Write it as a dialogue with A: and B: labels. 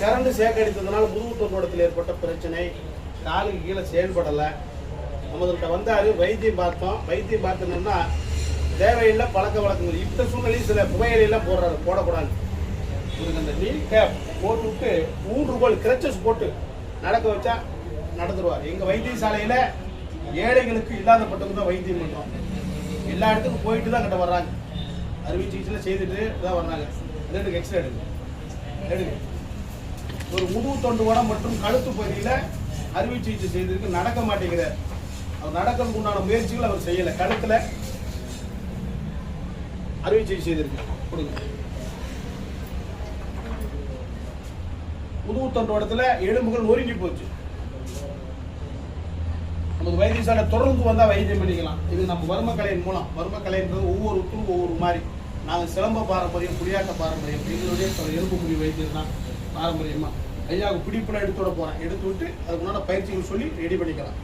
A: Current சேகரித்ததுனால முதுகு தொண்டோடத்தில் ஏற்பட்ட பிரச்சனை காலுக்கு கீழே செயல்படலை. நம்மகிட்ட வந்தார் வைத்தியம் பார்த்தோம். வைத்தியம் பார்த்தோம்னா தேவையில்லை பழக்க வழக்கங்கள். இப்ப சூழ்நிலையும் சில புகையிலாம் போடுறாரு போடக்கூடாது. இவருக்கு அந்த நீ கேப் போட்டு விட்டு மூன்று கோல் கிரச்சஸ் போட்டு நடக்க வச்சா நடந்துருவார். எங்கள் வைத்தியசாலையில் ஏழைகளுக்கு இல்லாதப்பட்டவங்க தான் வைத்தியம் பண்றோம். எல்லா இடத்துக்கும் போயிட்டு தான் கிட்ட வர்றாங்க. அறுவை சிகிச்சையில் செய்துட்டு தான் வர்றாங்க. ரெண்டு எக்ஸ்ரே எடுங்க. எடுங்க. ஒரு முதுகு தொண்டுவடம் மற்றும் கழுத்து பகுதியில் அறுவை சிகிச்சை செய்திருக்கு நடக்க மாட்டேங்கிறார். அவர் நடக்கிறதுக்கு உண்டான முயற்சிகள் அவர் செய்யலை. கழுத்தில் அறுவை சிகிச்சை செய்திருக்கு. கொடுங்க. முதுகு தொண்டோடத்தில் எலும்புகள் நொறுங்கி போச்சு. நமக்கு வைத்தியசாலை தொடர்ந்து வந்தால் வைத்தியம் பண்ணிக்கலாம். இது நம்ம வர்மக்கலையின் மூலம். வர்மக்கலைன்றது ஒவ்வொருத்தரும் ஒவ்வொரு மாதிரி. நாங்கள் சிலம்ப பாரம்பரியம் புளியாட்ட பாரம்பரியம் எங்களுடைய சில எலும்பு முடி வைத்தியம் தான் பாரம்பரியமா. ஐயாவுக்கு பிடிப்புல எடுத்து விட போறேன். எடுத்து விட்டு அதுக்கு பயிற்சிகள் சொல்லி ரெடி பண்ணிக்கலாம்.